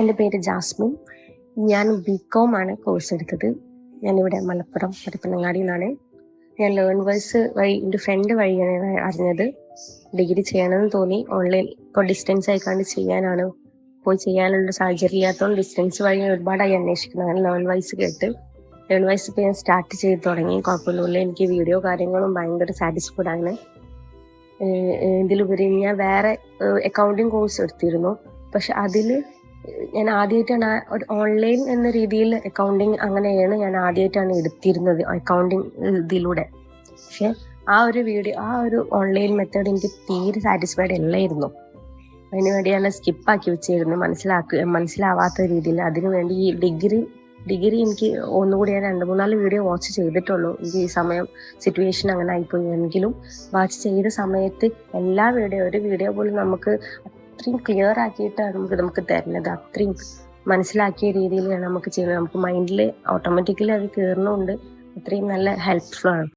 എന്റെ പേര് ജാസ്മിൻ. ഞാൻ ബി കോം ആണ് കോഴ്സ് എടുത്തത്. ഞാനിവിടെ മലപ്പുറം പരപ്പനങ്ങാടിയിൽ നിന്നാണ് ഞാൻ ലേൺ വേഴ്സ് വഴി എന്റെ ഫ്രണ്ട് വഴിയാണ് അറിഞ്ഞത്. ഡിഗ്രി ചെയ്യണമെന്ന് തോന്നി. ഓൺലൈൻ ഇപ്പോൾ ഡിസ്റ്റൻസ് ആയിക്കാണ്ട് ചെയ്യാനാണ്. പോയി ചെയ്യാനുള്ള സാഹചര്യം ഇല്ലാത്തതുകൊണ്ട് ഡിസ്റ്റൻസ് വഴി ഒരുപാടായി അന്വേഷിക്കുന്നത് അങ്ങനെ ലേൺ വൈസ് കേട്ട് ലേൺ വൈസ് ഇപ്പോൾ ഞാൻ സ്റ്റാർട്ട് ചെയ്ത് തുടങ്ങി. കുഴപ്പമൊന്നുമില്ല എനിക്ക് വീഡിയോ കാര്യങ്ങളും ഭയങ്കര സാറ്റിസ്ഫൈഡ് ആണ്. ഇതിലുപരി ഞാൻ വേറെ അക്കൗണ്ടിങ് കോഴ്സ് എടുത്തിരുന്നു. പക്ഷെ അതിൽ ഞാൻ ആദ്യമായിട്ടാണ് ഒരു ഓൺലൈൻ എന്ന രീതിയിൽ അക്കൗണ്ടിങ് അങ്ങനെയാണ് ഞാൻ ആദ്യമായിട്ടാണ് എടുത്തിരുന്നത് അക്കൗണ്ടിങ് ഇതിലൂടെ. പക്ഷെ ആ ഒരു വീഡിയോ ആ ഒരു ഓൺലൈൻ മെത്തേഡ് എനിക്ക് തീരെ സാറ്റിസ്ഫൈഡ് അല്ലായിരുന്നു. അതിനു വേണ്ടി ഞാൻ സ്കിപ്പാക്കി വെച്ചിരുന്നു. മനസ്സിലാക്കുക മനസ്സിലാവാത്ത രീതിയിൽ. അതിനു വേണ്ടി ഈ ഡിഗ്രി ഡിഗ്രി എനിക്ക് ഒന്നുകൂടി ഞാൻ രണ്ട് മൂന്നാൽ വീഡിയോ വാച്ച് ചെയ്തിട്ടുള്ളൂ. എനിക്ക് ഈ സമയം സിറ്റുവേഷൻ അങ്ങനെ ആയിപ്പോയി. എങ്കിലും വാച്ച് ചെയ്ത സമയത്ത് എല്ലാ വീഡിയോ ഒരു വീഡിയോ പോലും നമുക്ക് അത്രയും ക്ലിയർ ആക്കിയിട്ടാണ് നമുക്ക് നമുക്ക് തരുന്നത്. അത്രയും മനസ്സിലാക്കിയ രീതിയിലാണ് നമുക്ക് ചെയ്യുന്നത്. നമുക്ക് മൈൻഡിൽ ഓട്ടോമാറ്റിക്കലി അത് കയറുന്നുണ്ട് അത്രയും നല്ല ഹെൽപ്ഫുൾ ആണ്.